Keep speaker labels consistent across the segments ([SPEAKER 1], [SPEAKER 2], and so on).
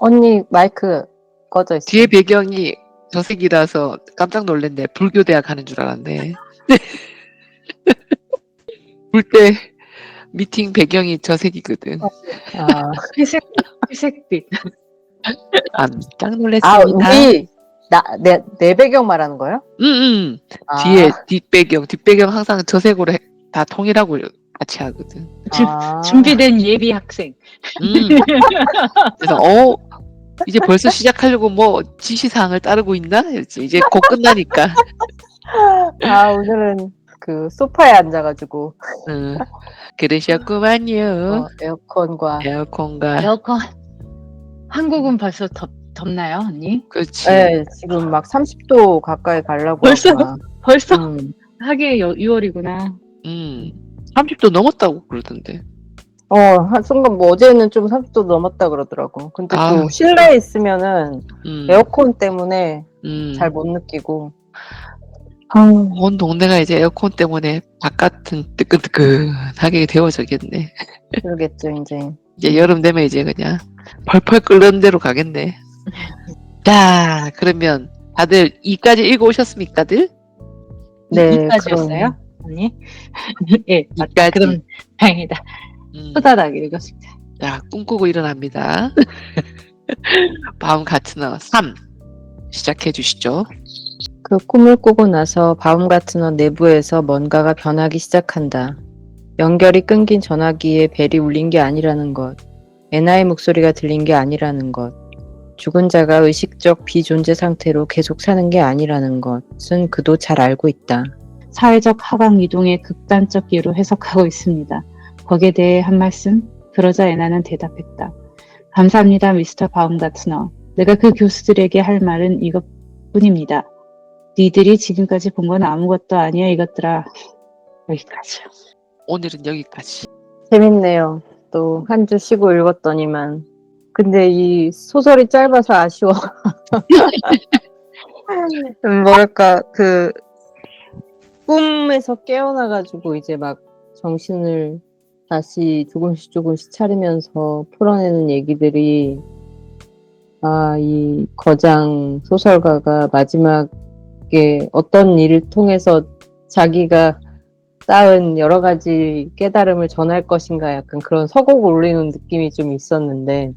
[SPEAKER 1] 언니 마이크 꺼져 있어.
[SPEAKER 2] 뒤에 배경이 저색이라서 깜짝 놀랐네. 불교 대학 가는 줄 알았네. 볼 때 미팅 배경이 저색이거든.
[SPEAKER 1] 아,
[SPEAKER 3] 회색 회색빛.
[SPEAKER 2] 깜짝
[SPEAKER 1] 아
[SPEAKER 2] 놀랐습니다.
[SPEAKER 1] 우리 나내 내 배경 말하는 거예요?
[SPEAKER 2] 응, 응.
[SPEAKER 1] 아,
[SPEAKER 2] 뒤에 뒷배경, 뒷배경 항상 저색으로 해- 다 통일하고 같이 하거든.
[SPEAKER 3] 주-
[SPEAKER 1] 아,
[SPEAKER 3] 준비된 예비 학생.
[SPEAKER 2] 음. 그래서 어 이제 벌써 시작하려고 뭐 지시사항을 따르고 있나? 이제 곧 끝나니까.
[SPEAKER 1] 아 오늘은 그 소파에 앉아가지고
[SPEAKER 2] 응. 그러셨구만요.
[SPEAKER 1] 어, 에어컨과
[SPEAKER 2] 에어컨과
[SPEAKER 3] 에어컨. 한국은 벌써 덥 덥나요, 언니?
[SPEAKER 2] 그렇지.
[SPEAKER 1] 네, 지금 막 30도 가까이 가려고
[SPEAKER 3] 벌써?
[SPEAKER 1] 하고 막.
[SPEAKER 3] 벌써
[SPEAKER 1] 음.
[SPEAKER 3] 하게 6월이구나.
[SPEAKER 2] 음. 30도 넘었다고 그러던데.
[SPEAKER 1] 어, 한 순간 뭐 어제는 좀 30도 넘었다 그러더라고. 근데
[SPEAKER 2] 아.
[SPEAKER 1] 또 실내에 있으면은
[SPEAKER 2] 음.
[SPEAKER 1] 에어컨 때문에
[SPEAKER 2] 음.
[SPEAKER 1] 잘 못 느끼고.
[SPEAKER 2] 온 동네가 이제 에어컨 때문에 바깥은 뜨끈뜨끈하게 데워져겠네.
[SPEAKER 1] 그러겠죠, 이제.
[SPEAKER 2] 이제 여름 되면 이제 그냥 펄펄 끓는 대로 가겠네. 자, 그러면 다들 이까지 읽어 오셨습니까들?
[SPEAKER 1] 네,
[SPEAKER 3] 이까지였어요, 언니? 예, 맞다.
[SPEAKER 2] 이까지.
[SPEAKER 3] 그럼 다행이다.
[SPEAKER 2] 음.
[SPEAKER 3] 후다닥 읽었습니다.
[SPEAKER 2] 자, 꿈꾸고 일어납니다. 바움 가트너 3 시작해 주시죠.
[SPEAKER 1] 그 꿈을 꾸고 나서 바움 같은 원 내부에서 뭔가가 변하기 시작한다. 연결이 끊긴 전화기에 벨이 울린 게 아니라는 것. 애나의 목소리가 들린 게 아니라는 것. 죽은 자가 의식적 비존재 상태로 계속 사는 게 아니라는 것은 그도 잘 알고 있다.
[SPEAKER 3] 사회적 하강 이동의 극단적 기로 해석하고 있습니다. 거기에 대해 한 말씀? 그러자 애나는 대답했다. 감사합니다, 미스터 바움가트너. 내가 그 교수들에게 할 말은 이것뿐입니다. 니들이 지금까지 본 건 아무것도 아니야, 이것들아. 여기까지요.
[SPEAKER 2] 오늘은 여기까지.
[SPEAKER 1] 재밌네요. 또 한 주 쉬고 읽었더니만. 근데 이 소설이 짧아서 아쉬워. 음, 뭐랄까, 그, 꿈에서 깨어나가지고 이제 막 정신을 다시 조금씩 조금씩 차리면서 풀어내는 얘기들이, 아, 이 거장 소설가가 마지막에 어떤 일을 통해서 자기가 쌓은 여러 가지 깨달음을 전할 것인가 약간 그런 서곡 올리는 느낌이 좀 있었는데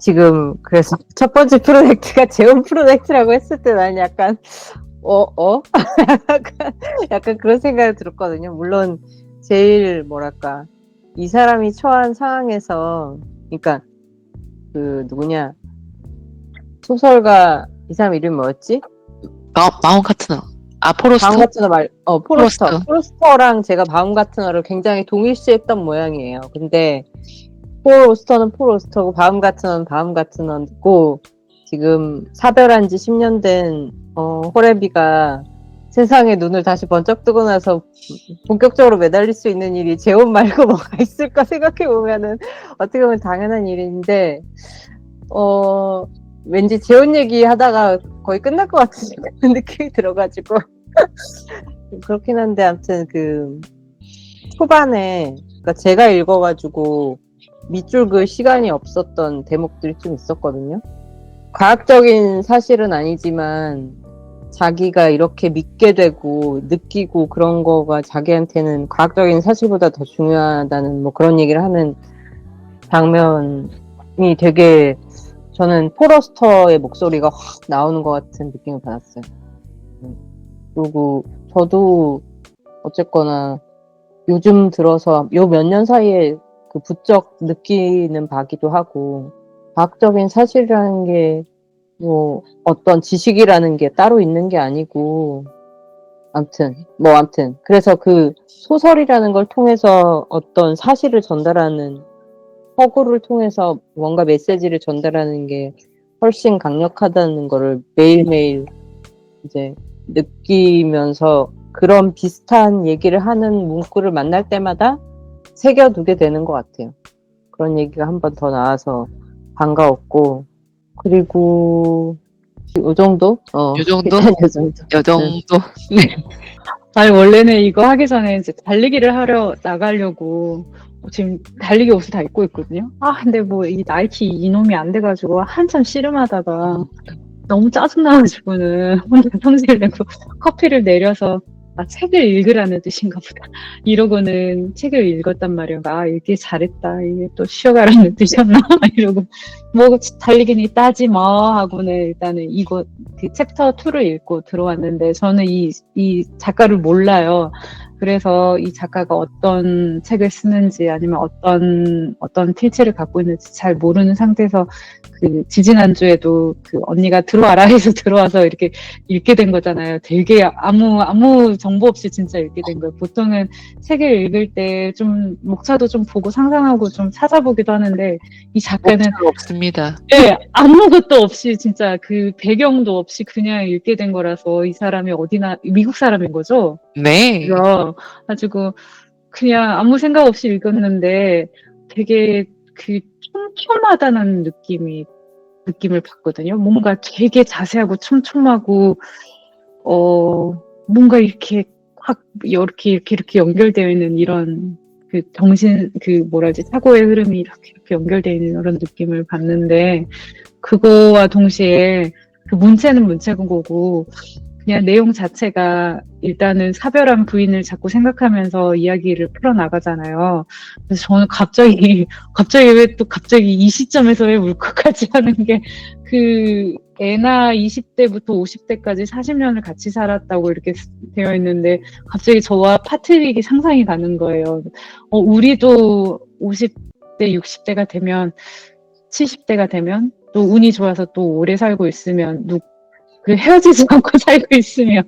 [SPEAKER 1] 지금 그래서 첫 번째 프로젝트가 재혼 프로젝트라고 했을 때난 약간 어? 어? 약간, 약간 그런 생각이 들었거든요. 물론 제일 뭐랄까 이 사람이 처한 상황에서 그러니까 그 누구냐 소설가 이 사람 이름이 뭐였지?
[SPEAKER 2] 마, 마운 카트너. 아, 포로스터?
[SPEAKER 1] 바움가트너 말, 어, 포로스터.
[SPEAKER 2] 포로스터.
[SPEAKER 1] 포로스터랑 제가 바움가트너를 굉장히 동일시했던 모양이에요. 근데, 포로스터는 포로스터고, 바움가트너는 바움가트너고, 지금 사별한 지 10년 된, 어, 호레비가 세상에 눈을 다시 번쩍 뜨고 나서 본격적으로 매달릴 수 있는 일이 재혼 말고 뭐가 있을까 생각해 보면은, 어떻게 보면 당연한 일인데, 어, 왠지 재혼 얘기 하다가 거의 끝날 것 같은 느낌이 들어가지고 그렇긴 한데 아무튼 그 초반에 그러니까 제가 읽어가지고 밑줄 그 시간이 없었던 대목들이 좀 있었거든요. 과학적인 사실은 아니지만 자기가 이렇게 믿게 되고 느끼고 그런 거가 자기한테는 과학적인 사실보다 더 중요하다는 뭐 그런 얘기를 하는 장면이 되게 저는 포러스터의 목소리가 확 나오는 것 같은 느낌을 받았어요. 음. 그리고 저도 어쨌거나 요즘 들어서 요 몇 년 사이에 그 부쩍 느끼는 바기도 하고 과학적인 사실이라는 게 뭐 어떤 지식이라는 게 따로 있는 게 아니고 암튼 뭐 암튼 그래서 그 소설이라는 걸 통해서 어떤 사실을 전달하는 허구를 통해서 뭔가 메시지를 전달하는 게 훨씬 강력하다는 거를 매일매일 이제 느끼면서 그런 비슷한 얘기를 하는 문구를 만날 때마다 새겨두게 되는 것 같아요. 그런 얘기가 한 번 더 나와서 반가웠고, 그리고 요 정도? 어,
[SPEAKER 2] 요 정도?
[SPEAKER 1] 일단 요 정도.
[SPEAKER 2] 요 정도. 네.
[SPEAKER 3] 아니, 원래는 이거 하기 전에 이제 달리기를 하려 나가려고 지금 달리기 옷을 다 입고 있거든요. 아, 근데 뭐 이 나이키 이놈이 안 돼가지고 한참 씨름하다가 너무 짜증나가지고는 혼자 성질 내고 커피를 내려서 아, 책을 읽으라는 뜻인가 보다. 이러고는 책을 읽었단 말이에요. 아, 읽기 잘했다. 이게 또 쉬어가라는 뜻이었나? 이러고, 뭐, 달리기니 따지 뭐, 하고는 일단은 이거, 그 챕터 2를 읽고 들어왔는데, 저는 이, 이 작가를 몰라요. 그래서 이 작가가 어떤 책을 쓰는지 아니면 어떤, 어떤 필체를 갖고 있는지 잘 모르는 상태에서 그 지지난 주에도 그 언니가 들어와라 해서 들어와서 이렇게 읽게 된 거잖아요. 되게 아무 아무 정보 없이 진짜 읽게 된 거예요. 보통은 책을 읽을 때 좀 목차도 좀 보고 상상하고 좀 찾아보기도 하는데 이 작가는
[SPEAKER 2] 없습니다.
[SPEAKER 3] 예, 아무것도 없이 진짜 그 배경도 없이 그냥 읽게 된 거라서 이 사람이 어디나 미국 사람인 거죠.
[SPEAKER 2] 네.
[SPEAKER 3] 그래서 가지고 그냥 아무 생각 없이 읽었는데 되게 그 촘촘하다는 느낌이 느낌을 받거든요. 뭔가 되게 자세하고 촘촘하고 어 뭔가 이렇게 확 이렇게 이렇게 이렇게 연결되어 있는 이런 그 정신 그 뭐라지 사고의 흐름이 이렇게 이렇게 연결되어 있는 이런 느낌을 받는데 그거와 동시에 그 문체는 문체인 거고 그냥 내용 자체가 일단은 사별한 부인을 자꾸 생각하면서 이야기를 풀어나가잖아요. 그래서 저는 갑자기, 갑자기 왜 또 갑자기 이 시점에서 왜 울컥하지 하는 게, 그, 애나 20대부터 50대까지 40년을 같이 살았다고 이렇게 되어 있는데, 갑자기 저와 파트릭이 상상이 가는 거예요. 어, 우리도 50대, 60대가 되면, 70대가 되면, 또 운이 좋아서 또 오래 살고 있으면, 누, 그 헤어지지 않고 살고 있으면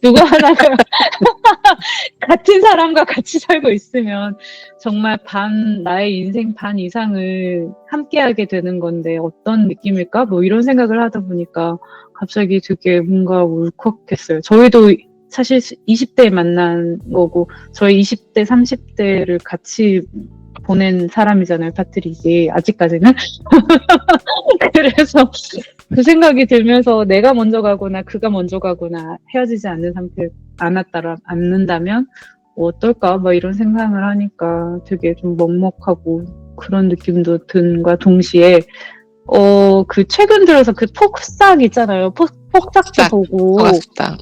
[SPEAKER 3] 누구 하나가 같은 사람과 같이 살고 있으면 정말 반 나의 인생 반 이상을 함께하게 되는 건데 어떤 느낌일까? 뭐 이런 생각을 하다 보니까 갑자기 되게 뭔가 울컥했어요. 저희도 사실 20대에 만난 거고 저희 20대, 30대를 같이 보낸 사람이잖아요, 파트릭이 아직까지는. 그래서 그 생각이 들면서 내가 먼저 가거나 그가 먼저 가거나 헤어지지 않는 상태 않았다라 않는다면 어떨까 막 이런 생각을 하니까 되게 좀 먹먹하고 그런 느낌도 든과 동시에 어 그 최근 들어서 그 폭삭 있잖아요 폭 폭삭도
[SPEAKER 2] 폭삭.
[SPEAKER 3] 보고.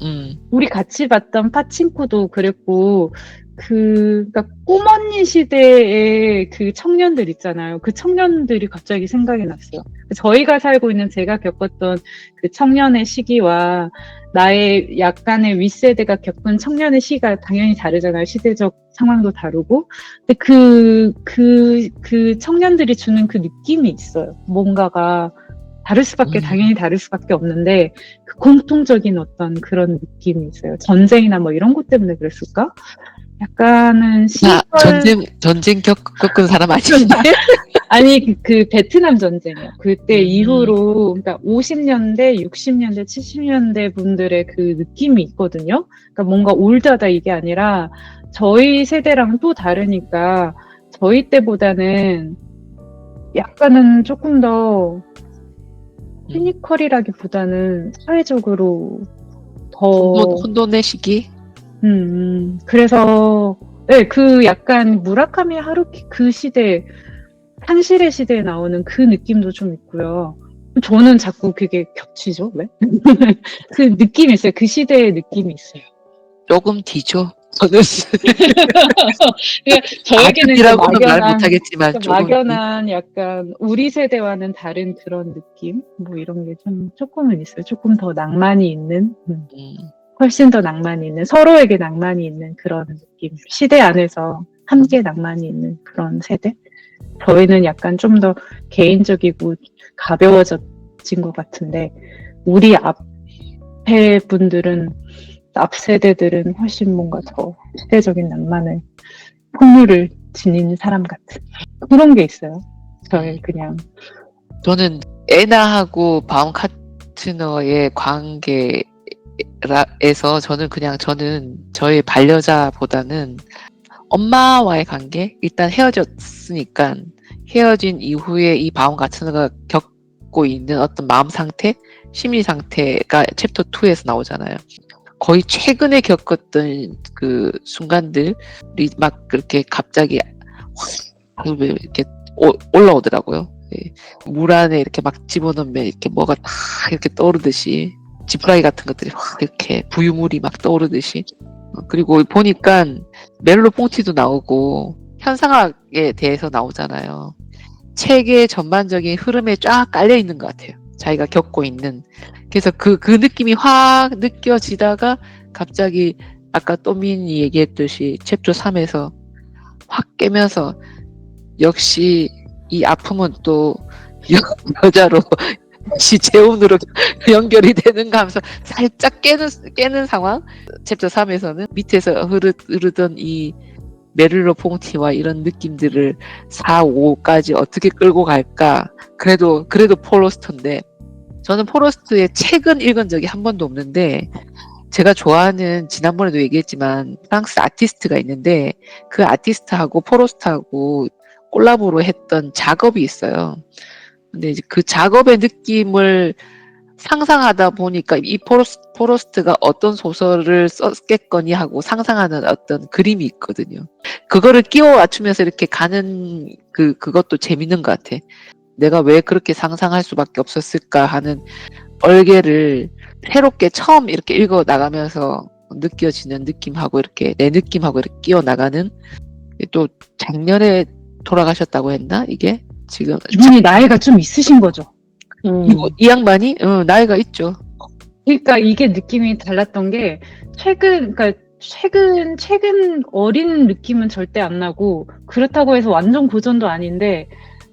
[SPEAKER 2] 음.
[SPEAKER 3] 우리 같이 봤던 파친코도 그랬고 그 그러니까 꼬먼니 시대의 그 청년들 있잖아요. 그 청년들이 갑자기 생각이 났어요. 저희가 살고 있는 제가 겪었던 그 청년의 시기와 나의 약간의 윗세대가 겪은 청년의 시기가 당연히 다르잖아요. 시대적 상황도 다르고. 근데 그, 그, 그 청년들이 주는 그 느낌이 있어요. 뭔가가 다를 수밖에,
[SPEAKER 2] 음.
[SPEAKER 3] 당연히 다를 수밖에 없는데, 그 공통적인 어떤 그런 느낌이 있어요. 전쟁이나 뭐 이런 것 때문에 그랬을까? 약간은
[SPEAKER 2] 나
[SPEAKER 3] 시절
[SPEAKER 2] 전쟁 전쟁 겪, 겪은 사람 아니신데?
[SPEAKER 3] 아니 그, 그 베트남 전쟁이요. 그때
[SPEAKER 2] 음.
[SPEAKER 3] 이후로 그러니까 50년대, 60년대, 70년대 분들의 그 느낌이 있거든요. 그러니까 뭔가 올드하다 이게 아니라 저희 세대랑 또 다르니까 저희 때보다는 약간은 조금 더 시니컬이라기보다는 사회적으로 더
[SPEAKER 2] 혼돈, 혼돈의 시기?
[SPEAKER 3] 음, 음. 그래서, 네, 그 약간 무라카미 하루키 그 시대, 산실의 시대에 나오는 그 느낌도 좀 있고요. 저는 자꾸 그게 겹치죠, 왜? 그 느낌이 있어요. 그 시대의 느낌이 있어요.
[SPEAKER 2] 조금 뒤죠. 저는
[SPEAKER 3] 그러니까 저에게는 그
[SPEAKER 2] 아직이라고는 말
[SPEAKER 3] 막연한,
[SPEAKER 2] 못하겠지만
[SPEAKER 3] 그
[SPEAKER 2] 조금
[SPEAKER 3] 막연한 약간 우리 세대와는 다른 그런 느낌? 뭐 이런 게 좀 조금은 있어요. 조금 더 낭만이 있는? 음.
[SPEAKER 2] 음.
[SPEAKER 3] 훨씬 더 낭만이 있는 서로에게 낭만이 있는 그런 느낌. 시대 안에서 함께 낭만이 있는 그런 세대? 저희는 약간 좀 더 개인적이고 가벼워진 것 같은데 우리 앞에 분들은 앞 세대들은 훨씬 뭔가 더 시대적인 낭만을 풍류를 지닌 사람 같은 그런 게 있어요. 저의 그냥.
[SPEAKER 2] 저는 에나하고 바움 카트너의 관계 에서 저는 그냥 저는 저의 반려자보다는 엄마와의 관계 일단 헤어졌으니까 헤어진 이후에 이 바움카트너가 겪고 있는 어떤 마음 상태, 심리 상태가 챕터 2에서 나오잖아요. 거의 최근에 겪었던 그 순간들이 막 그렇게 갑자기 확왜 이렇게 오- 올라오더라고요. 예. 물 안에 이렇게 막 집어넣으면 이렇게 뭐가 딱 이렇게 떠오르듯이 지푸라기 같은 것들이 확 이렇게 부유물이 막 떠오르듯이 어, 그리고 보니까 멜로 뽕티도 나오고 현상학에 대해서 나오잖아요. 책의 전반적인 흐름에 쫙 깔려 있는 것 같아요. 자기가 겪고 있는. 그래서 그, 그 느낌이 확 느껴지다가 갑자기 아까 또민이 얘기했듯이 챕터 3에서 확 깨면서 역시 이 아픔은 또 여, 여자로 다 시 재혼으로 연결이 되는가 하면서 살짝 깨는, 깨는 상황. 챕터 3에서는 밑에서 흐르, 흐르던 이 메를로 퐁티와 이런 느낌들을 4, 5까지 어떻게 끌고 갈까. 그래도, 그래도 폴로스터인데, 저는 폴로스트의 책은 읽은 적이 한 번도 없는데, 제가 좋아하는, 지난번에도 얘기했지만, 프랑스 아티스트가 있는데, 그 아티스트하고 폴로스트하고 콜라보로 했던 작업이 있어요. 근데 이제 그 작업의 느낌을 상상하다 보니까 이 포로스, 포로스트 가 어떤 소설을 썼겠거니 하고 상상하는 어떤 그림이 있거든요. 그거를 끼워 맞추면서 이렇게 가는 그, 그것도 재밌는 것 같아. 내가 왜 그렇게 상상할 수밖에 없었을까 하는 얼개를 새롭게 처음 이렇게 읽어 나가면서 느껴지는 느낌하고 이렇게 내 느낌하고 이렇게 끼워 나가는 또 작년에 돌아가셨다고 했나 이게 지금
[SPEAKER 3] 이분이 나이가 좀 있으신 거죠.
[SPEAKER 1] 음.
[SPEAKER 2] 이거 이 양반이 어, 나이가 있죠.
[SPEAKER 3] 그러니까 이게 느낌이 달랐던 게 최근 그러니까 최근 최근 어린 느낌은 절대 안 나고 그렇다고 해서 완전 고전도 아닌데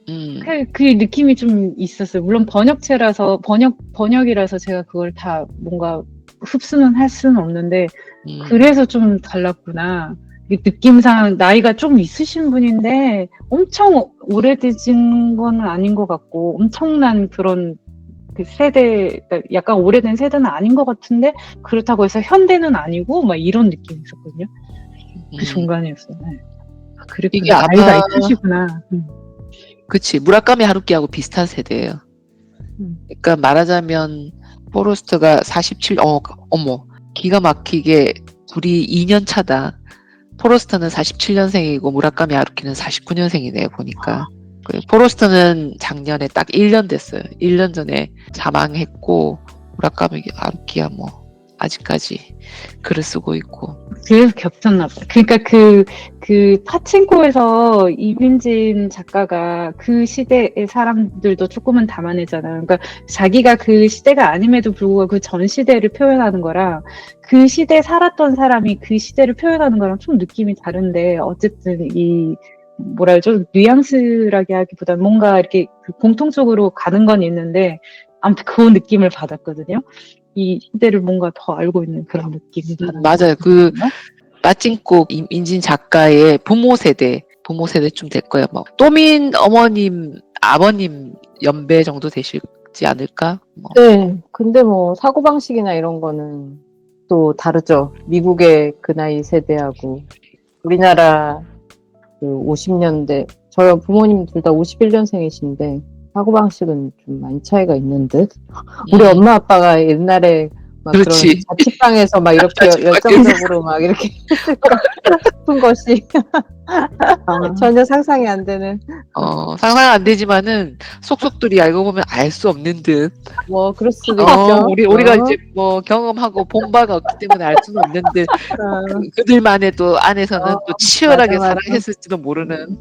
[SPEAKER 2] 음,
[SPEAKER 3] 그, 그 느낌이 좀 있었어요. 물론 번역체라서 번역 번역이라서 제가 그걸 다 뭔가 흡수는 할 수는 없는데
[SPEAKER 2] 음.
[SPEAKER 3] 그래서 좀 달랐구나. 이 느낌상 나이가 좀 있으신 분인데 엄청 오래되진 건 아닌 것 같고 엄청난 그런 그 세대, 그러니까 약간 오래된 세대는 아닌 것 같은데 그렇다고 해서 현대는 아니고 막 이런 느낌이 있었거든요. 그
[SPEAKER 2] 음.
[SPEAKER 3] 중간이었어요. 네. 그랬구나.
[SPEAKER 2] 이게 아마-
[SPEAKER 3] 나이가 있으시구나. 음.
[SPEAKER 2] 그치 무라카미 하루키하고 비슷한 세대예요.
[SPEAKER 1] 음.
[SPEAKER 2] 그러니까 말하자면 포로스트가 47, 어, 어머 기가 막히게 둘이 2년 차다. 포로스트는 47년생이고 무라카미 하루키는 49년생이네요 보니까. 그 포로스트는 작년에 딱 1년 됐어요. 1년 전에 사망했고 무라카미 하루키야 뭐 아직까지 글을 쓰고 있고.
[SPEAKER 3] 그래서 겹쳤나 봐. 그러니까 그, 그 파친코에서 이민진 작가가 그 시대의 사람들도 조금은 담아내잖아요. 그러니까 자기가 그 시대가 아님에도 불구하고 그 전 시대를 표현하는 거랑 그 시대에 살았던 사람이 그 시대를 표현하는 거랑 좀 느낌이 다른데 어쨌든 이 뭐라 그러죠? 뉘앙스라기 하기보다는 뭔가 이렇게 그 공통적으로 가는 건 있는데 아무튼 그 느낌을 받았거든요. 이 시대를 뭔가 더 알고 있는 그런 느낌이
[SPEAKER 2] 음. 맞아요. 그 임- 임진 작가의 부모 세대, 부모 세대쯤 될 거예요. 뭐 또민 어머님, 아버님 연배 정도 되시지 않을까? 뭐.
[SPEAKER 1] 네. 근데 뭐 사고 방식이나 이런 거는 또 다르죠. 미국의 그 나이 세대하고 우리나라 그 50년대 저희 부모님 둘 다 51년생이신데 사고방식은 좀 많이 차이가 있는 듯. 우리
[SPEAKER 2] 음,
[SPEAKER 1] 엄마 아빠가 옛날에 막 그런
[SPEAKER 2] 그렇지.
[SPEAKER 1] 자취방에서 막 이렇게 열정적으로 막 이렇게 싶은 것이 전혀 상상이 안 되는
[SPEAKER 2] 어, 상상 안 되지만은 속속들이 알고 보면 알 수 없는 듯.
[SPEAKER 1] 뭐 그럴 수도
[SPEAKER 2] 어,
[SPEAKER 1] 있죠.
[SPEAKER 2] 우리 우리가
[SPEAKER 1] 어,
[SPEAKER 2] 이제 뭐 경험하고 본 바가 없기 때문에 알 수는 없는 듯.
[SPEAKER 1] 어,
[SPEAKER 2] 그들만의 또 안에서는
[SPEAKER 1] 어,
[SPEAKER 2] 또 치열하게
[SPEAKER 1] 맞아, 맞아.
[SPEAKER 2] 사랑했을지도 모르는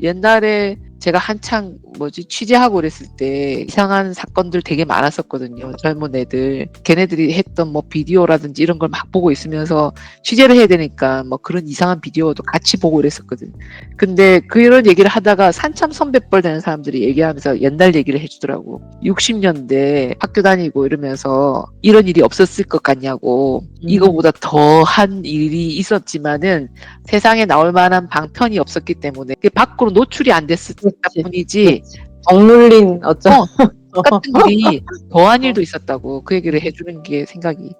[SPEAKER 2] 옛날에 제가 한창 뭐지 취재하고 그랬을 때 이상한 사건들 되게 많았었거든요. 젊은 애들. 걔네들이 했던 뭐 비디오라든지 이런 걸 막 보고 있으면서 취재를 해야 되니까 뭐 그런 이상한 비디오도 같이 보고 그랬었거든. 근데 그런 얘기를 하다가 산참 선배뻘 되는 사람들이 얘기하면서 옛날 얘기를 해주더라고. 60년대 학교 다니고 이러면서 이런 일이 없었을 것 같냐고.
[SPEAKER 1] 음.
[SPEAKER 2] 이거보다 더 한 일이 있었지만은 세상에 나올 만한 방편이 없었기 때문에 밖으로 노출이 안 됐을
[SPEAKER 1] 그렇지.
[SPEAKER 2] 뿐이지
[SPEAKER 1] 억눌린 어쩜
[SPEAKER 2] 어, 똑같은 일이 더한 일도 있었다고 그 얘기를 해주는 게 생각이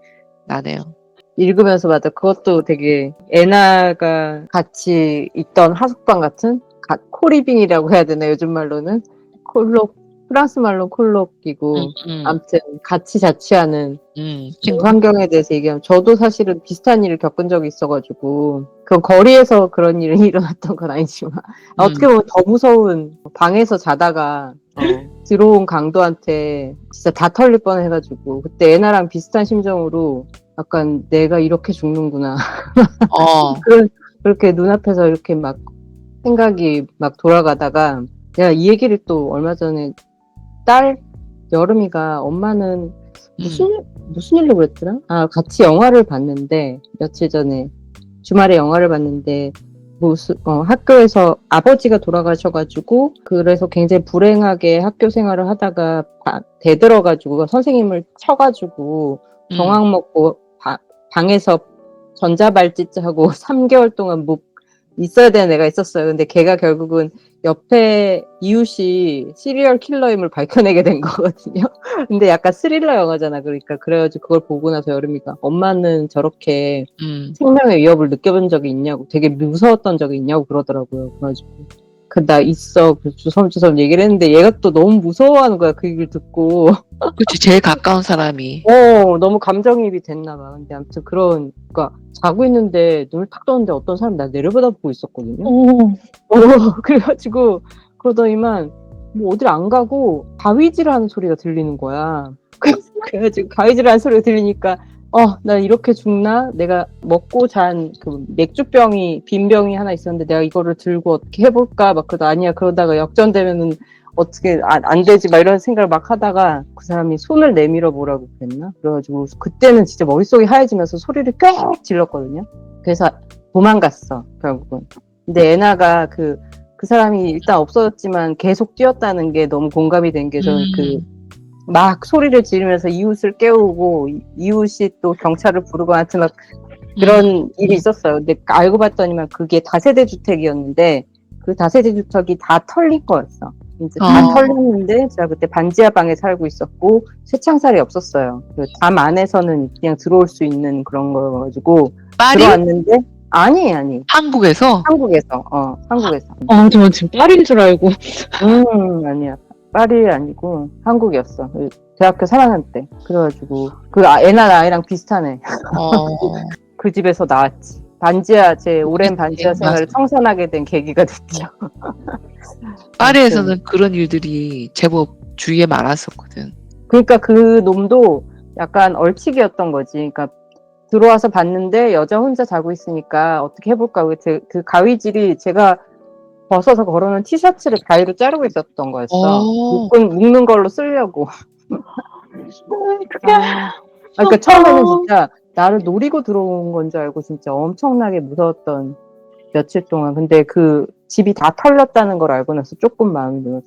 [SPEAKER 2] 나네요.
[SPEAKER 1] 읽으면서 맞아. 그것도 되게 애나가 같이 있던 하숙방 같은 가- 코리빙이라고 해야 되나 요즘 말로는 콜록 프랑스 말로 콜록이고
[SPEAKER 2] 음, 음,
[SPEAKER 1] 아무튼 같이 자취하는
[SPEAKER 2] 음,
[SPEAKER 1] 그 환경에 대해서 얘기하면 저도 사실은 비슷한 일을 겪은 적이 있어가지고 그 거리에서 그런 일이 일어났던 건 아니지만
[SPEAKER 2] 음.
[SPEAKER 1] 어떻게 보면 더 무서운 방에서 자다가 어, 들어온 강도한테 진짜 다 털릴 뻔해가지고 그때 애나랑 비슷한 심정으로 약간 내가 이렇게 죽는구나.
[SPEAKER 2] 어,
[SPEAKER 1] 그런 그렇게 눈앞에서 이렇게 막 생각이 막 돌아가다가 내가 이 얘기를 또 얼마 전에 딸 여름이가 엄마는 무슨 일- 무슨 일로 그랬더라? 아 같이 영화를 봤는데 며칠 전에 주말에 영화를 봤는데 무슨 어, 학교에서 아버지가 돌아가셔가지고 그래서 굉장히 불행하게 학교 생활을 하다가 바- 대들어가지고 선생님을 쳐가지고
[SPEAKER 2] 음,
[SPEAKER 1] 정황 먹고 바- 방에서 전자발찌하고 3개월 동안 못 있어야 되는 애가 있었어요. 근데 걔가 결국은 옆에 이웃이 시리얼 킬러임을 밝혀내게 된 거거든요. 근데 약간 스릴러 영화잖아. 그러니까 그래가지고 그걸 보고 나서 여름이가 엄마는 저렇게
[SPEAKER 2] 음,
[SPEAKER 1] 생명의 위협을 느껴본 적이 있냐고 되게 무서웠던 적이 있냐고 그러더라고요. 그래가지고 그 나 있어 그 주섬주섬 얘기를 했는데 얘가 또 너무 무서워하는 거야 그 얘기를 듣고
[SPEAKER 2] 그치 제일 가까운 사람이
[SPEAKER 1] 어, 너무 감정이입이 됐나 봐. 근데 아무튼 그런, 그니까, 자고 있는데 눈을 탁 떴는데 어떤 사람이 나 내려보다 보고 있었거든요.
[SPEAKER 3] 오,
[SPEAKER 1] 어, 그래가지고, 그러더니만, 뭐 어딜 안 가고, 가위질 하는 소리가 들리는 거야. 그래가지고, 가위질 하는 소리가 들리니까, 어, 나 이렇게 죽나? 내가 먹고 잔 그 맥주병이, 빈 병이 하나 있었는데, 내가 이거를 들고 어떻게 해볼까? 막 그러다, 아니야. 그러다가 역전되면은, 어떻게 안, 안 되지 막 이런 생각을 막 하다가 그 사람이 손을 내밀어 보라고 그랬나 그래가지고 그때는 진짜 머릿속이 하얘지면서 소리를 꽤 질렀거든요 그래서 도망갔어 결국은 근데 애나가 그그 사람이 일단 없어졌지만 계속 뛰었다는 게 너무 공감이 된 게 저는
[SPEAKER 2] 음.
[SPEAKER 1] 그 막 소리를 지르면서 이웃을 깨우고 이- 이웃이 또 경찰을 부르고 하여튼 막 그런 일이 있었어요. 근데 알고 봤더니만 그게 다세대 주택이었는데 그 다세대 주택이 다 털린 거였어. 이제 다
[SPEAKER 2] 어.
[SPEAKER 1] 털렸는데 제가 그때 반지하 방에 살고 있었고 쇠창살이 없었어요. 그담 안에서는 그냥 들어올 수 있는 그런 거여가지고
[SPEAKER 2] 파리
[SPEAKER 1] 들어왔는데 아니 아니
[SPEAKER 2] 한국에서
[SPEAKER 1] 한국에서 어 한국에서
[SPEAKER 3] 아, 저 지금 딸인 줄 알고.
[SPEAKER 1] 음 아니야 파리 아니고 한국이었어. 그 대학교 3학년 때 그래가지고 그 아- 애나 아이랑 비슷하네.
[SPEAKER 2] 어,
[SPEAKER 1] 그 집에서 나왔지. 반지하 제 오랜 반지하
[SPEAKER 2] 네,
[SPEAKER 1] 생활을
[SPEAKER 2] 맞아.
[SPEAKER 1] 청산하게 된 계기가 됐죠.
[SPEAKER 2] 파리에서는 그런 일들이 제법 주위에 많았었거든.
[SPEAKER 1] 그러니까 그 놈도 약간 얼치기였던 거지. 그러니까 들어와서 봤는데 여자 혼자 자고 있으니까 어떻게 해볼까. 그, 제- 그 가위질이 제가 벗어서 걸어놓은 티셔츠를 가위로 자르고 있었던 거였어.
[SPEAKER 2] 오.
[SPEAKER 1] 묶은, 묶는 걸로 쓰려고.
[SPEAKER 3] 그게
[SPEAKER 1] 아, 그러니까 처음에는 진짜 나를 노리고 들어온 건 줄 알고 진짜 엄청나게 무서웠던 며칠 동안. 근데 그 집이 다 털렸다는 걸 알고 나서 조금 마음이 놓였어.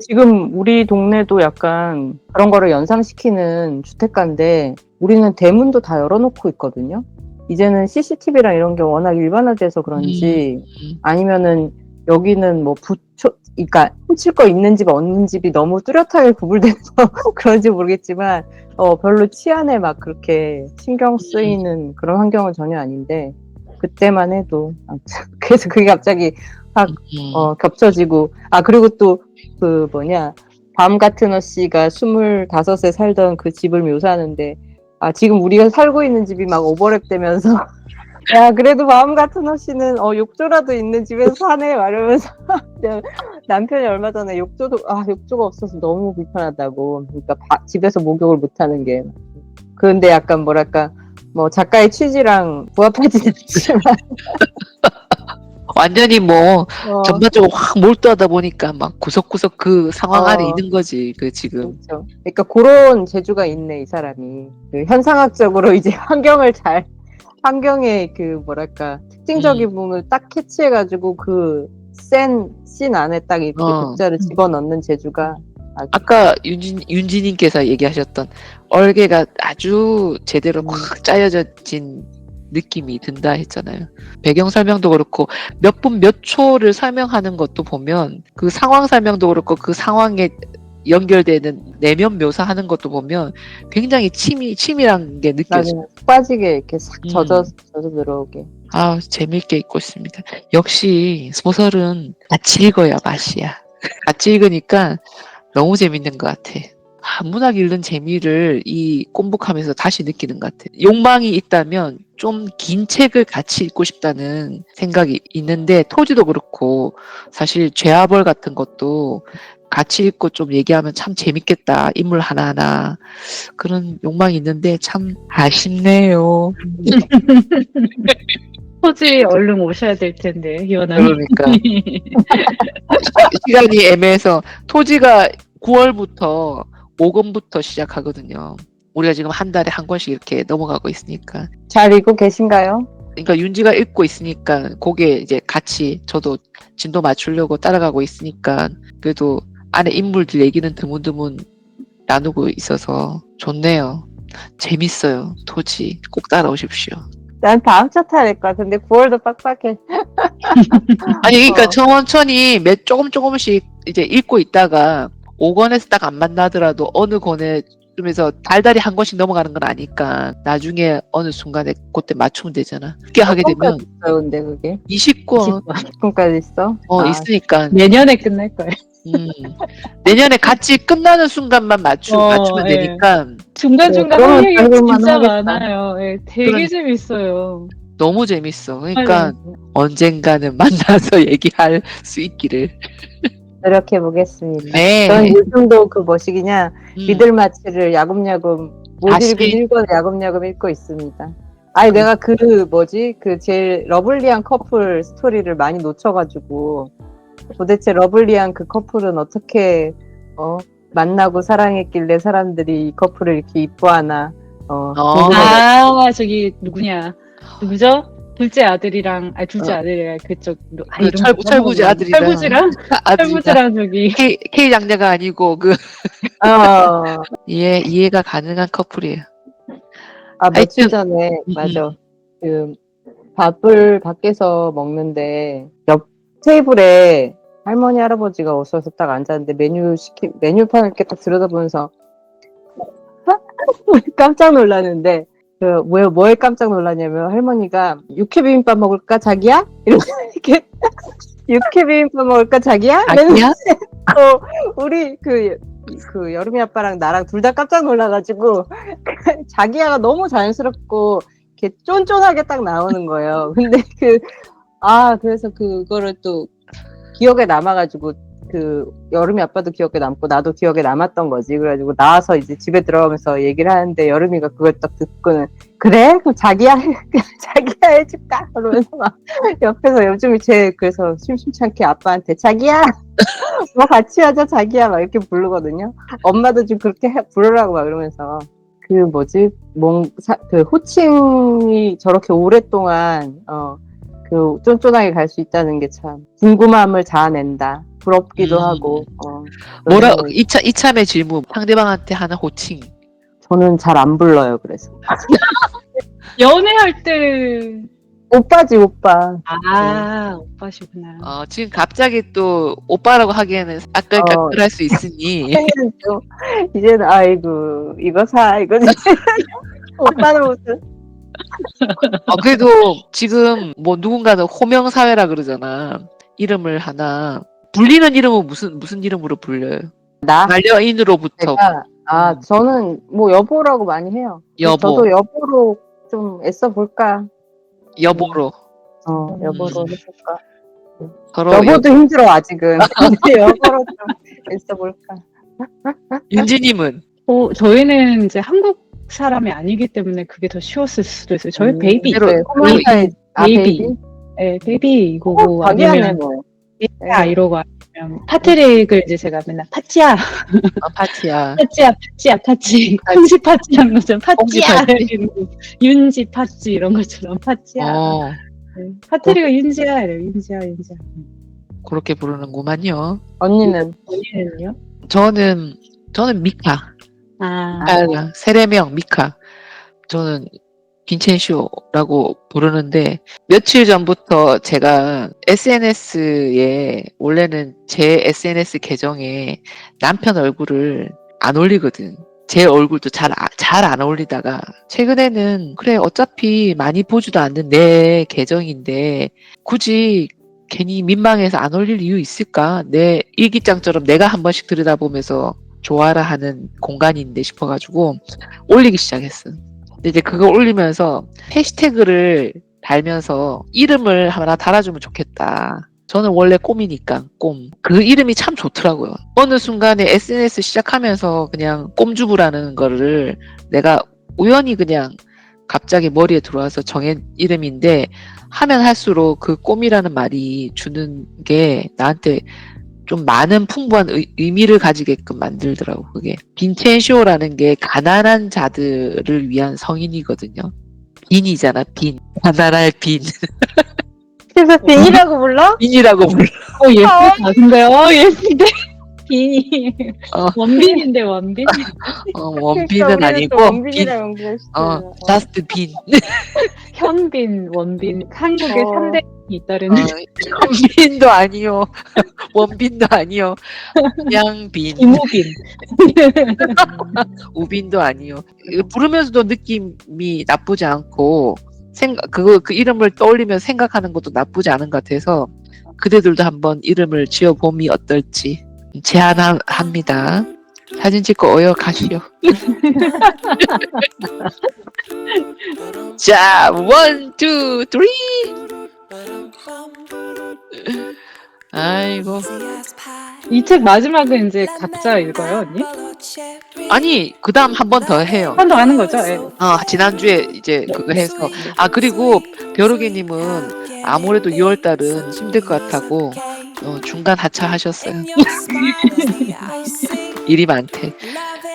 [SPEAKER 1] 지금 우리 동네도 약간 그런 거를 연상시키는 주택가인데 우리는 대문도 다 열어놓고 있거든요. 이제는 CCTV랑 이런 게 워낙 일반화돼서 그런지
[SPEAKER 2] 음.
[SPEAKER 1] 아니면은 여기는 뭐 부초, 그러니까 훔칠 거 있는 집 없는 집이 너무 뚜렷하게 구분돼서 그런지 모르겠지만 어 별로 치안에 막 그렇게 신경 쓰이는 그런 환경은 전혀 아닌데 그때만 해도 그래서 그게 갑자기
[SPEAKER 2] 음.
[SPEAKER 1] 어 겹쳐지고 아 그리고 또 그 뭐냐 밤 같은 어 씨가 25에 살던 그 집을 묘사하는데 아 지금 우리가 살고 있는 집이 막 오버랩 되면서 야 그래도 마음 같은 어 씨는 어 욕조라도 있는 집에서 사네 말하면서. 남편이 얼마 전에 욕조도 아 욕조가 없어서 너무 불편하다고. 그러니까 바- 집에서 목욕을 못 하는 게. 그런데 약간 뭐랄까 뭐 작가의 취지랑 부합하지는 않지만.
[SPEAKER 2] 완전히 뭐
[SPEAKER 1] 어,
[SPEAKER 2] 전반적으로 확 몰두하다 보니까 막 구석구석 그 상황 안에
[SPEAKER 1] 어.
[SPEAKER 2] 있는 거지 그 지금.
[SPEAKER 1] 그렇죠. 그러니까 그런 재주가 있네 이 사람이. 그 현상학적으로 이제 환경을 잘 환경의 그 뭐랄까 특징적인
[SPEAKER 2] 음.
[SPEAKER 1] 부분을 딱 캐치해가지고 그 센 씬 안에 딱 이렇게
[SPEAKER 2] 어.
[SPEAKER 1] 글자를 집어넣는 재주가 아주
[SPEAKER 2] 아까 윤진 윤진님께서 얘기하셨던 얼개가 아주 제대로
[SPEAKER 1] 음.
[SPEAKER 2] 확 짜여진 느낌이 든다 했잖아요. 배경 설명도 그렇고 몇 분 몇 초를 설명하는 것도 보면 그 상황 설명도 그렇고 그 상황에 연결되는 내면 묘사하는 것도 보면 굉장히 치밀 치밀한 게 느껴져.
[SPEAKER 1] 나중에 푹 빠지게 이렇게 싹
[SPEAKER 2] 음.
[SPEAKER 1] 젖어 젖어 들어오게.
[SPEAKER 2] 아 재밌게 읽고 있습니다. 역시 소설은 같이 읽어야 맛이야. 같이 읽으니까 너무 재밌는 것 같아. 아, 문학 읽는 재미를 이 꼼북하면서 다시 느끼는 것 같아. 욕망이 있다면 좀 긴 책을 같이 읽고 싶다는 생각이 있는데 토지도 그렇고 사실 죄아벌 같은 것도 같이 읽고 좀 얘기하면 참 재밌겠다. 인물 하나하나 그런 욕망이 있는데 참 아쉽네요.
[SPEAKER 3] 토지 얼른 오셔야 될 텐데 희원아님.
[SPEAKER 2] 그러니까 시간이 애매해서 토지가 9월부터 5권부터 시작하거든요. 우리가 지금 한 달에 한 권씩 이렇게 넘어가고 있으니까.
[SPEAKER 1] 잘 읽고 계신가요?
[SPEAKER 2] 그러니까 윤지가 읽고 있으니까 그게 이제 같이 저도 진도 맞추려고 따라가고 있으니까 그래도 안에 인물들 얘기는 드문드문 나누고 있어서 좋네요. 재밌어요. 토지 꼭 따라오십시오.
[SPEAKER 1] 난 다음 차 타야 될것 같은데 9월도 빡빡해.
[SPEAKER 2] 아니 그러니까
[SPEAKER 1] 어.
[SPEAKER 2] 천천히 몇 조금 조금씩 이제 읽고 있다가 5권에서 딱 안 만나더라도 어느 권에 좀에서 달달이 한 권씩 넘어가는 건 아니까 나중에 어느 순간에 그때 맞추면 되잖아. 그렇게 하게 되면
[SPEAKER 1] 있어요, 근데 그게
[SPEAKER 2] 20권
[SPEAKER 1] 10분까지 있어?
[SPEAKER 2] 어
[SPEAKER 1] 아,
[SPEAKER 2] 있으니까
[SPEAKER 3] 내년에 끝날 거예요.
[SPEAKER 2] 음, 내년에 같이 끝나는 순간만 맞추,
[SPEAKER 3] 어,
[SPEAKER 2] 맞추면
[SPEAKER 3] 예.
[SPEAKER 2] 되니까
[SPEAKER 3] 중간중간
[SPEAKER 1] 네,
[SPEAKER 3] 할 얘기가
[SPEAKER 1] 결국만
[SPEAKER 3] 진짜
[SPEAKER 1] 하겠다.
[SPEAKER 3] 많아요. 예, 되게
[SPEAKER 2] 그런-
[SPEAKER 3] 재밌어요.
[SPEAKER 2] 너무 재밌어. 그러니까
[SPEAKER 3] 맞아요.
[SPEAKER 2] 언젠가는 만나서 얘기할 수 있기를.
[SPEAKER 1] 노력해 보겠습니다.
[SPEAKER 2] 네.
[SPEAKER 1] 전 요즘도 그 뭐시기냐
[SPEAKER 2] 음.
[SPEAKER 1] 미들마치를 야금야금 못? 읽은 일권 야금야금 읽고 있습니다. 아니 내가 그 뭐지 그 제일 러블리한 커플 스토리를 많이 놓쳐가지고 도대체 러블리한 그 커플은 어떻게 어 만나고 사랑했길래 사람들이 이 커플을 이렇게 이뻐하나 어,
[SPEAKER 2] 어.
[SPEAKER 1] 궁금해가지고.
[SPEAKER 3] 아 저기 누구냐 누구죠? 둘째 아들이랑 아 둘째
[SPEAKER 2] 어.
[SPEAKER 3] 아들이랑 그쪽 누- 아,
[SPEAKER 2] 그
[SPEAKER 3] 이름
[SPEAKER 2] 철- 철부지
[SPEAKER 3] 까먹었네.
[SPEAKER 2] 아들이랑.
[SPEAKER 3] 철부지랑
[SPEAKER 2] 아들이다.
[SPEAKER 3] 철부지랑 저기
[SPEAKER 2] K, K 장녀가 아니고 그
[SPEAKER 1] 어,
[SPEAKER 2] 이해 이해가 가능한 커플이에요.
[SPEAKER 1] 아 며칠
[SPEAKER 2] 하여튼,
[SPEAKER 1] 전에
[SPEAKER 2] 음,
[SPEAKER 1] 맞아 그 밥을 밖에서 먹는데 옆 테이블에 할머니 할아버지가 오셔서 딱 앉았는데 메뉴 시키 메뉴판을 이렇게 딱 들여다보면서 깜짝 놀랐는데 그 뭐에 뭐에 깜짝 놀랐냐면 할머니가 육회 비빔밥 먹을까 자기야 이렇게 육회 비빔밥 먹을까 자기야
[SPEAKER 2] 아니야?
[SPEAKER 1] 어, 우리 그, 그 여름이 아빠랑 나랑 둘 다 깜짝 놀라가지고 자기야가 너무 자연스럽고 이렇게 쫀쫀하게 딱 나오는 거예요. 근데 그, 아, 그래서 그거를 또 기억에 남아가지고 그 여름이 아빠도 기억에 남고 나도 기억에 남았던 거지. 그래가지고 나와서 이제 집에 들어가면서 얘기를 하는데 여름이가 그걸 딱 듣고는 그래? 그럼 자기야, 자기야 해줄까? 그러면서 막 옆에서 요즘에 제 그래서 심심찮게 아빠한테 자기야 뭐 같이 하자 자기야 막 이렇게 부르거든요. 엄마도 좀 그렇게 해- 부르라고 막 그러면서 그 뭐지 뭔그 호칭이 저렇게 오랫동안 어 그 쫀쫀하게 갈 수 있다는 게 참 궁금함을 자아낸다. 부럽기도
[SPEAKER 2] 음.
[SPEAKER 1] 하고. 어,
[SPEAKER 2] 뭐라 이차 이참에 질문 상대방한테 하는 호칭.
[SPEAKER 1] 저는 잘 안 불러요. 그래서
[SPEAKER 3] 연애할 때
[SPEAKER 1] 오빠지 오빠.
[SPEAKER 3] 아, 오빠시구나.
[SPEAKER 2] 어, 지금 갑자기 또 오빠라고 하기에는 아끌까끌할 수 있으니
[SPEAKER 1] 이제는 좀 이제는 아이고 이거 사 이거 사. 오빠는 무슨
[SPEAKER 2] 어, 그래도 지금 뭐 누군가는 호명 사회라 그러잖아. 이름을 하나 불리는 이름은 무슨 무슨 이름으로 불려요?
[SPEAKER 1] 나
[SPEAKER 2] 반려인으로부터
[SPEAKER 1] 제가 아
[SPEAKER 2] 음.
[SPEAKER 1] 저는 뭐 여보라고 많이 해요.
[SPEAKER 2] 여보,
[SPEAKER 1] 저도 여보로 좀 애써 볼까.
[SPEAKER 2] 여보로
[SPEAKER 1] 어
[SPEAKER 2] 음.
[SPEAKER 1] 여보로 해볼까.
[SPEAKER 2] 서로
[SPEAKER 1] 여보도 힘들어 아직은. 근데 여보로 좀 애써 볼까.
[SPEAKER 2] 윤지님은
[SPEAKER 3] 어, 저희는 이제 한국 사람이 아니기 때문에 그게 더 쉬웠을 수도 있어요. 저희
[SPEAKER 1] 음,
[SPEAKER 3] 베이비.
[SPEAKER 1] 네, 코멘타에 아
[SPEAKER 3] 베이비.
[SPEAKER 1] 베이비.
[SPEAKER 3] 네, 베이비 이거고
[SPEAKER 1] 어,
[SPEAKER 3] 아니면
[SPEAKER 1] 뭐.
[SPEAKER 3] 야 이러고 아니면 파트릭을 이제 제가 맨날 파찌야,
[SPEAKER 2] 어, 파티야.
[SPEAKER 3] 파찌야, 파찌야, 파찌, 콩지 것처럼
[SPEAKER 2] 콩지
[SPEAKER 3] 파찌야,
[SPEAKER 2] 파찌.
[SPEAKER 3] 이러고 윤지 파찌 이런 것처럼 파찌야.
[SPEAKER 2] 어,
[SPEAKER 3] 네. 파트릭은 윤지야, 이래요. 윤지야, 윤지야.
[SPEAKER 2] 그렇게 부르는구만요.
[SPEAKER 1] 언니는
[SPEAKER 3] 언니는요?
[SPEAKER 2] 저는 저는 미카,
[SPEAKER 3] 아,
[SPEAKER 2] 아, 세례명 미카. 저는 빈첸쇼라고 부르는데 며칠 전부터 제가 SNS에 원래는 제 SNS 계정에 남편 얼굴을 안 올리거든. 제 얼굴도 잘, 아- 잘안 올리다가 최근에는 그래 어차피 많이 보지도 않는 내 계정인데 굳이 괜히 민망해서 안 올릴 이유 있을까? 내 일기장처럼 내가 한 번씩 들여다보면서 좋아라 하는 공간인데 싶어가지고 올리기 시작했어. 근데 이제 그거 올리면서 해시태그를 달면서 이름을 하나 달아주면 좋겠다. 저는 원래 꿈이니까 꿈. 그 이름이 참 좋더라고요. 어느 순간에 SNS 시작하면서 그냥 꼼주부라는 거를 내가 우연히 그냥 갑자기 머리에 들어와서 정한 이름인데 하면 할수록 그 꿈이라는 말이 주는 게 나한테 좀 많은 풍부한 의, 의미를 가지게끔 만들더라고 그게 빈첸쇼라는 게 가난한 자들을 위한 성인이거든요 빈이잖아 빈 가난할 빈
[SPEAKER 1] 그래서 빈이라고 불러?
[SPEAKER 2] 빈이라고 불러
[SPEAKER 3] 어, 예쁘다. 근데, 어, 예쁜데. 빈이.
[SPEAKER 2] 어.
[SPEAKER 3] 원빈인데, 원빈.
[SPEAKER 2] 어, 원빈은 아니고 빈
[SPEAKER 1] 원빈이랑 연결시켜.
[SPEAKER 2] 어, 빈
[SPEAKER 3] 현빈, 원빈. 한국에
[SPEAKER 1] 어.
[SPEAKER 3] 3대 이
[SPEAKER 2] 어,
[SPEAKER 3] 따르는.
[SPEAKER 2] 현빈도 아니요 원빈도 아니요 그냥 빈
[SPEAKER 3] 이무빈.
[SPEAKER 2] 우빈도 아니요. 이거 부르면서도 느낌이 나쁘지 않고 생각 그거 그 이름을 떠올리면 생각하는 것도 나쁘지 않은 것 같아서 그대들도 한번 이름을 지어 봄이 어떨지 제안합니다. 사진 찍고 어여 가시오. 자, 원, 투, 쓰리. 아이고.
[SPEAKER 3] 이 책 마지막은 이제 각자 읽어요, 언니?
[SPEAKER 2] 아니, 그 다음 한 번 더 해요.
[SPEAKER 3] 한번 하는 거죠? 예.
[SPEAKER 2] 아, 지난주에 이제 그거 해서. 아, 그리고 벼룩이님은 아무래도 6월달은 힘들 것 같다고 어, 중간 하차하셨어요. 일이 많대.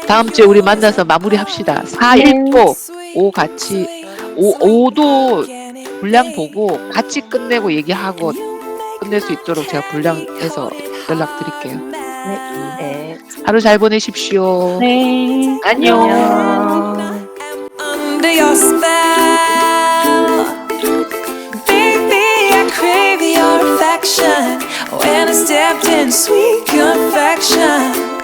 [SPEAKER 2] 다음 주에 우리 만나서 마무리 합시다. 4 읽고 5 같이 5, 5도 분량 보고 같이 끝내고 얘기하고 끝낼 수 있도록 제가 분량해서 연락드릴게요.
[SPEAKER 1] 네.
[SPEAKER 2] 하루 잘 보내십시오.
[SPEAKER 3] 네.
[SPEAKER 2] 안녕.
[SPEAKER 1] 안녕.
[SPEAKER 4] When I stepped in sweet confection.